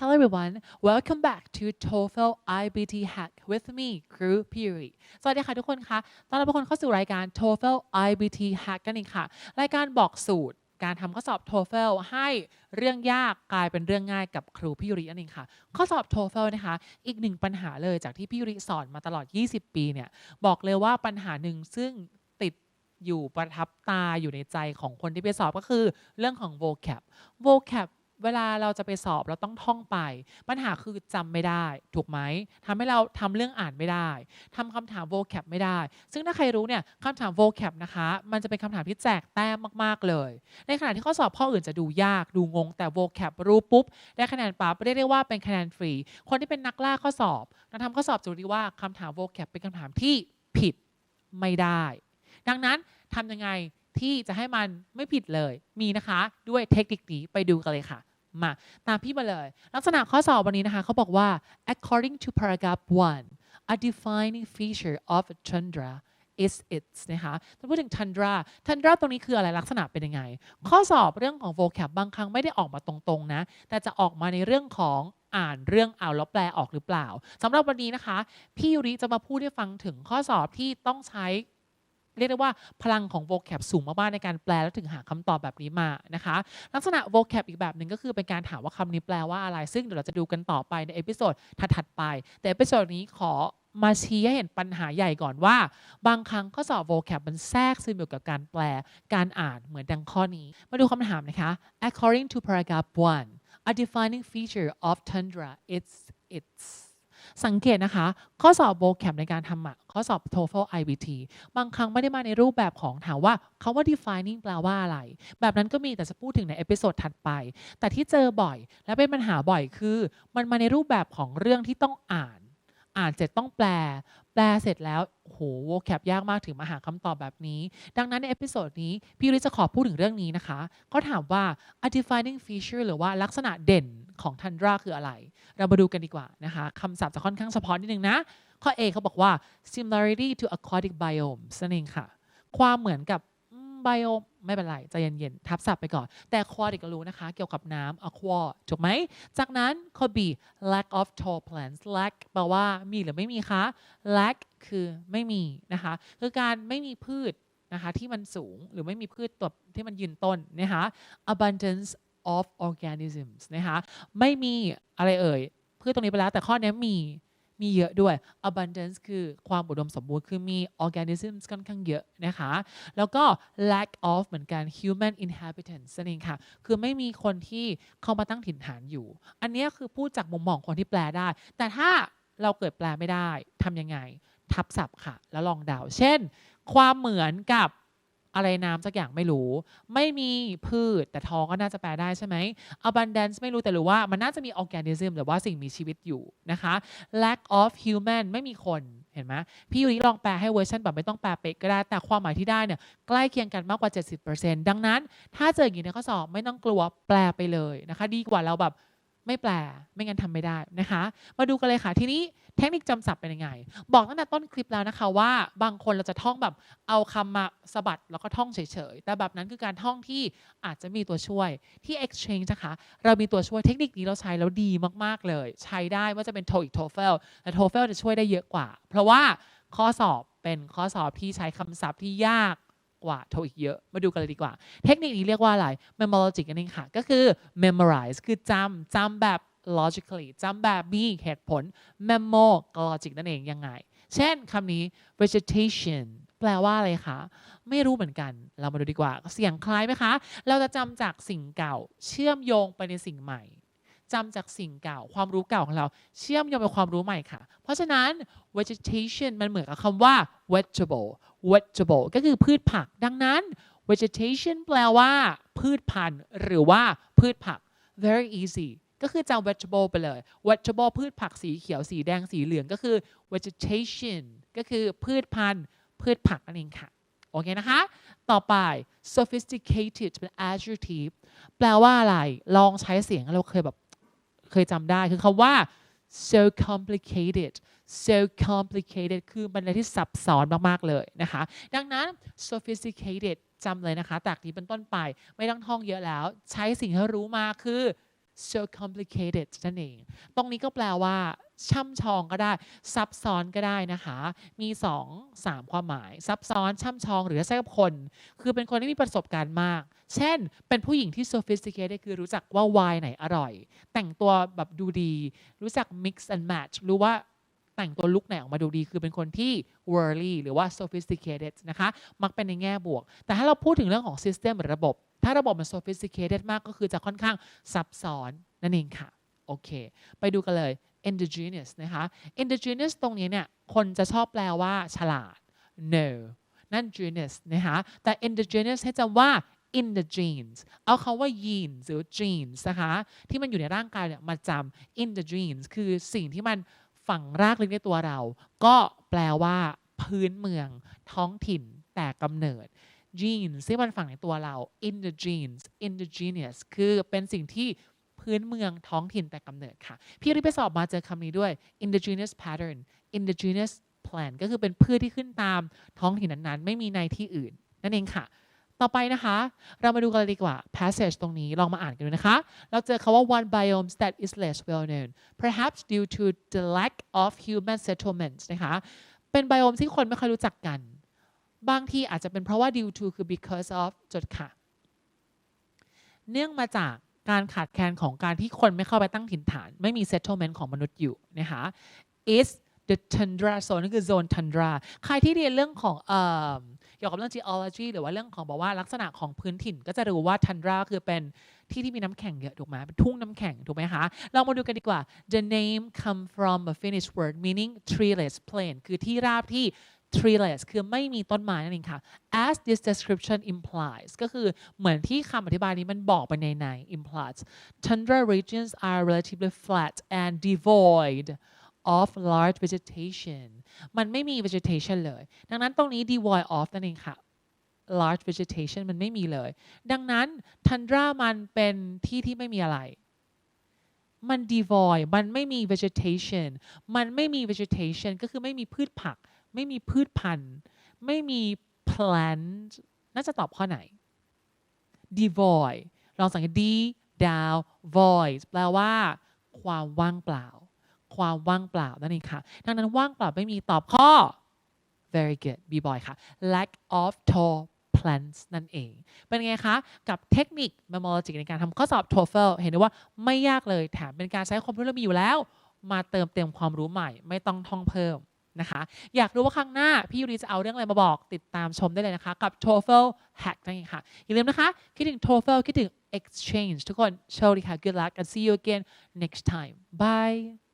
Hello everyone, welcome back to TOEFL IBT Hack with me, Crew Puri สวัสดีค่ะทุกคนคะตอนรับทุกคนเข้าสู่รายการ TOEFL IBT Hack กันอีกค่ะ รายการบอกสูตรการทำข้อสอบ TOEFL ให้เรื่องยากกลายเป็นเรื่องง่ายกับครูพี่ยุรินั่นเองค่ะ ข้อสอบ TOEFL นะคะ อีกหนึ่งปัญหาเลยจากที่พี่ยุริสอนมาตลอด 20 ปีเนี่ย บอกเลยว่าปัญหาหนึ่งซึ่งติดอยู่ประทับตาอยู่ในใจของคนที่ไปสอบก็คือ เรื่องของ vocab vocab เวลาเราจะไปสอบเราต้องท่องไป ปัญหาคือจำไม่ได้ ถูกไหมทำให้เราทำเรื่องอ่านไม่ได้ทำคำถาม vocab ไม่ได้ ซึ่งถ้าใครรู้เนี่ยคำถาม vocab นะคะ มันจะเป็นคำถามที่แจกแต้มมาก ๆ เลย ในขณะที่ข้อสอบข้ออื่นจะดูยากดูงง แต่ vocab รู้ปุ๊บ ได้คะแนนปั๊บเรียกได้ว่าเป็นคะแนนฟรี คนที่เป็นนักล่าข้อสอบเราทำข้อสอบจะรู้ดีว่าคำถาม vocab เป็นคำถามที่ผิดไม่ได้ ดังนั้นทำยังไงที่จะให้มันไม่ผิดเลยมีนะคะด้วยเทคนิคนี้ไปดูกันเลยค่ะ มาตามพี่มาเลย ลักษณะข้อสอบวันนี้นะคะเขาบอกว่า according to paragraph 1 a defining feature of tundra is its นะคะถ้าพูดถึง tundra tundra ตรงนี้คืออะไรลักษณะเป็นยังไง ข้อสอบเรื่องของ vocab บางครั้งไม่ได้ออกมาตรงๆนะ แต่จะออกมาในเรื่องของอ่านเรื่องเอาแล้วแปลออกหรือเปล่าสำหรับวันนี้นะคะ พี่ยูริจะมาพูดให้ฟังถึงข้อสอบที่ต้องใช้ เรียกได้ว่าพลังของ vocab สูงมากๆในการแปลแล้วถึงหาคำตอบแบบนี้มานะคะ ลักษณะ vocab อีกแบบหนึ่งก็คือเป็นการถามว่าคำนี้แปลว่าอะไร ซึ่งเดี๋ยวเราจะดูกันต่อไปในเอพิโซดถัดๆไป แต่เอพิโซดนี้ขอมาชี้ให้เห็นปัญหาใหญ่ก่อนว่า บางครั้งข้อสอบ vocab มันแทรกซึมอยู่กับการแปลการอ่านเหมือนดังข้อนี้ มาดูคำถามนะคะ according to paragraph 1 a defining feature of tundra is its สังเกตนะคะ ข้อสอบ vocab ในการทำอะข้อสอบ TOEFL IBT บางครั้งไม่ได้มาในรูปแบบของถามว่าคาว่า defining แปลว่าอะไร แบบนั้นก็มีแต่จะพูดถึงในเอพิโซดถัดไป แต่ที่เจอบ่อยและเป็นปัญหาบ่อยคือ มันมาในรูปแบบของเรื่องที่ต้องอ่าน อ่านเสร็จต้องแปล แปลเสร็จแล้วโห vocab ยากมากถึงมาหาคำตอบแบบนี้ ดังนั้นในเอพิโซดนี้พี่ริจะขอพูดถึงเรื่องนี้นะคะเขาถามว่า a defining feature หรือว่าลักษณะเด่น ของ tundra คืออะไร เรามาดูกันดีกว่านะคะคำศัพท์จะค่อนข้างเฉพาะนิดนึงนะ ข้อ A เขาบอกว่า similarity to aquatic biomes นั่นเองค่ะ ความเหมือนกับไบโอมไม่เป็นไรใจเย็นๆ ทับศัพท์ไปก่อน แต่ aquatic ก็รู้นะคะ เกี่ยวกับน้ำ aqua ถูกไหม จากนั้นข้อ B lack of tall plants lack แปลว่ามีหรือไม่มีคะ lack คือไม่มีนะคะ คือการไม่มีพืชนะคะที่มันสูงหรือไม่มีพืชตัวที่มันยืนต้นนะคะ abundance of organisms นะคะไม่มีอะไรเอ่ยเพืชตรงนี้ไปแล้วแต่ข้อนี้มีมีเยอะด้วย abundance คือความอุดมสมบูรณ์ คือมี organisms ค่อนข้างเยอะนะคะ แล้วก็ lack of เหมือนกัน human inhabitants นั่นเองค่ะ คือไม่มีคนที่เข้ามาตั้งถิ่นฐานอยู่ อันนี้คือพูดจากมุมมองคนที่แปลได้ แต่ถ้าเราเกิดแปลไม่ได้ทำยังไง ทับศัพท์ค่ะ แล้วลองเดา เช่น ความเหมือนกับ อะไรน้ำสักอย่างไม่รู้ ไม่มีพืชแต่ทองก็น่าจะแปลได้ใช่ไหม abundance ไม่รู้แต่รู้ว่ามันน่าจะมี organism หรือว่าสิ่งมีชีวิตอยู่นะคะ lack of human ไม่มีคนเห็นไหมพี่ยูริลองแปลให้เวอร์ชันแบบไม่ต้องแปลเป๊ะก็ได้ แต่ความหมายที่ได้เนี่ยใกล้เคียงกันมากกว่า 70%ดังนั้น ถ้าเจออย่างนี้ในข้อสอบไม่ต้องกลัวแปลไปเลยนะคะ ดีกว่าเราแบบ ไม่แปล ไม่งั้นทำไม่ได้นะคะ มาดูกันเลยค่ะ ทีนี้เทคนิคจำศัพท์เป็นยังไง บอกตั้งแต่ต้นคลิปแล้วนะคะว่าบางคนเราจะท่องแบบเอาคำมาสะบัดแล้วก็ท่องเฉยๆ แต่แบบนั้นคือการท่องที่อาจจะมีตัวช่วยที่ exchange นะคะ เรามีตัวช่วยเทคนิคนี้เราใช้แล้วดีมากๆเลย ใช้ได้ว่าจะเป็น TOEIC TOEFL แต่ TOEFL จะช่วยได้เยอะกว่า เพราะว่าข้อสอบเป็นข้อสอบที่ใช้คำศัพท์ที่ยาก กว่าโทอีกเยอะ มาดูกันเลยดีกว่า เทคนิคนี้เรียกว่าอะไร memologic นั่นเองค่ะ ก็คือ memorize คือจำจำแบบ logically จำแบบมีเหตุผล memo logic นั่นเองยังไง เช่นคำนี้ vegetation แปลว่าอะไรคะ ไม่รู้เหมือนกัน เรามาดูดีกว่า เสียงคล้ายไหมคะ เราจะจำจากสิ่งเก่า เชื่อมโยงไปในสิ่งใหม่ จำจากสิ่งเก่า ความรู้เก่าของเรา เชื่อมโยงไปความรู้ใหม่ค่ะ เพราะฉะนั้น vegetation มันเหมือนกับคำว่า vegetable vegetable ก็คือพืชผัก ดังนั้น vegetation แปลว่า พืชพันธุ์หรือว่าพืชผัก very easy ก็คือจำ vegetable ไปเลย vegetable พืชผักสีเขียวสีแดงสีเหลืองก็คือ vegetation ก็คือพืชพันธุ์ พืชผักนั่นเองค่ะ โอเคนะคะ ต่อไป sophisticated เป็น adjective แปลว่าอะไร ลองใช้เสียงเราเคยแบบ เคยจำได้คือคำว่า so complicated so complicated คือมันอะไรที่ซับซ้อนมาก ๆ เลยนะคะ ดังนั้น sophisticated จำเลยนะคะจากนี้เป็นต้นไปไม่ต้องท่องเยอะแล้ว ใช้สิ่งที่รู้มาคือ so complicated นั่นเอง ตรงนี้ก็แปลว่า ช่ำชองก็ได้ ซับซ้อนก็ได้นะคะ มี 2 3 ความหมาย ซับซ้อนช่ำชองหรือใช้กับคน คือเป็นคนที่มีประสบการณ์มาก เช่น เป็นผู้หญิงที่ sophisticated คือรู้จักว่าไวน์ไหนอร่อย แต่งตัวแบบดูดี รู้จัก mix and match รู้ว่าแต่งตัวลุคไหนออกมาดูดีคือเป็นคนที่ worldly หรือว่า sophisticated นะคะ มักเป็นในแง่บวก แต่ถ้าเราพูดถึงเรื่องของ system หรือระบบ ถ้าระบบมัน sophisticated มากก็คือจะค่อนข้างซับซ้อนนั่นเองค่ะ โอเค ไปดูกันเลย indigenous นะคะ indigenous ตรงนี้เนี่ยคนจะชอบแปลว่าฉลาด no นั่น genus นะคะแต่ indigenous ให้จำว่า in the genes เอาคาว่า genes หรือ genes นะคะที่มันอยู่ในร่างกายเนี่ยมาจำ in the genes คือสิ่งที่มันฝังรากลึกในตัวเรา ก็แปลว่า พื้นเมืองท้องถิ่นแต่กำเนิด genes ที่มันฝังในตัวเรา in the genes indigenous คือเป็นสิ่งที่ พื้นเมืองท้องถิ่นแต่กำเนิดค่ะ พี่ริไปสอบมาเจอคำนี้ด้วย indigenous pattern indigenous plant ก็คือเป็นพืชที่ขึ้นตามท้องถิ่นนั้นๆ ไม่มีในที่อื่น นั่นเองค่ะ ต่อไปนะคะ เรามาดูกันเลยดีกว่า passage ตรงนี้ลองมาอ่านกันดูนะคะ เราเจอคาว่า one biomes that is less well known perhaps due to the lack of human settlements นะคะ เป็นไบโอมที่คนไม่ค่อยรู้จักกัน บางทีอาจจะเป็นเพราะว่า due to คือ because of จดค่ะ เนื่องมาจาก การขาดแคลนของการที่คนไม่เข้าไปตั้งถิ่นฐาน ไม่มี settlement ของมนุษย์อยู่นะคะ is the tundra zone นั่นคือ zone tundra ใครที่เรียนเรื่องของเอ่อเกี่ยวกับเรื่อง geology หรือว่าเรื่องของบอกว่าลักษณะของพื้นถิ่นก็จะรู้ว่า tundra คือเป็นที่ที่มีน้ำแข็งเยอะถูกไหมเป็นทุ่งน้ำแข็งถูกไหมคะ เรามาดูกันดีกว่า the name come from a Finnish word meaning treeless plain คือที่ราบที่ treeless คือไม่มีต้นไม้นั่นเองค่ะ as this description implies ก็คือเหมือนที่คำอธิบายนี้มันบอกไปในใน implies tundra regions are relatively flat and devoid of large vegetation มันไม่มี vegetation เลย ดังนั้นตรงนี้ devoid of นั่นเองค่ะ large vegetation มันไม่มีเลย ดังนั้น tundra มันเป็นที่ที่ไม่มีอะไรมัน devoid มันไม่มี vegetation มันไม่มี vegetation ก็คือไม่มีพืชผัก ไม่มีพืชพันธุ์ ไม่มี plant น่าจะตอบข้อไหน devoid ลองสังเกต d ดาว void แปลว่า ความว่างเปล่า ความว่างเปล่านั่นเองค่ะ ดังนั้นว่างเปล่าไม่มีตอบข้อ very good b boy ค่ะ lack of tall plants นั่นเอง เป็นไงคะ กับเทคนิค memologic ในการทำข้อสอบ TOEFL เห็นได้ว่าไม่ยากเลย แถมเป็นการใช้ความรู้ที่เรามีอยู่แล้ว มาเติมเต็มความรู้ใหม่ ไม่ต้องท่องเพิ่ม นะคะ อยากรู้ว่าครั้งหน้า พี่ยูรีจะเอาเรื่องอะไรมาบอกติดตามชมได้เลยนะคะ กับ TOEFL hack นั่นเองค่ะ อย่าลืมนะคะ คิดถึง TOEFL คิดถึง exchange ทุกคนโชคดีค่ะ good luck and see you again next time bye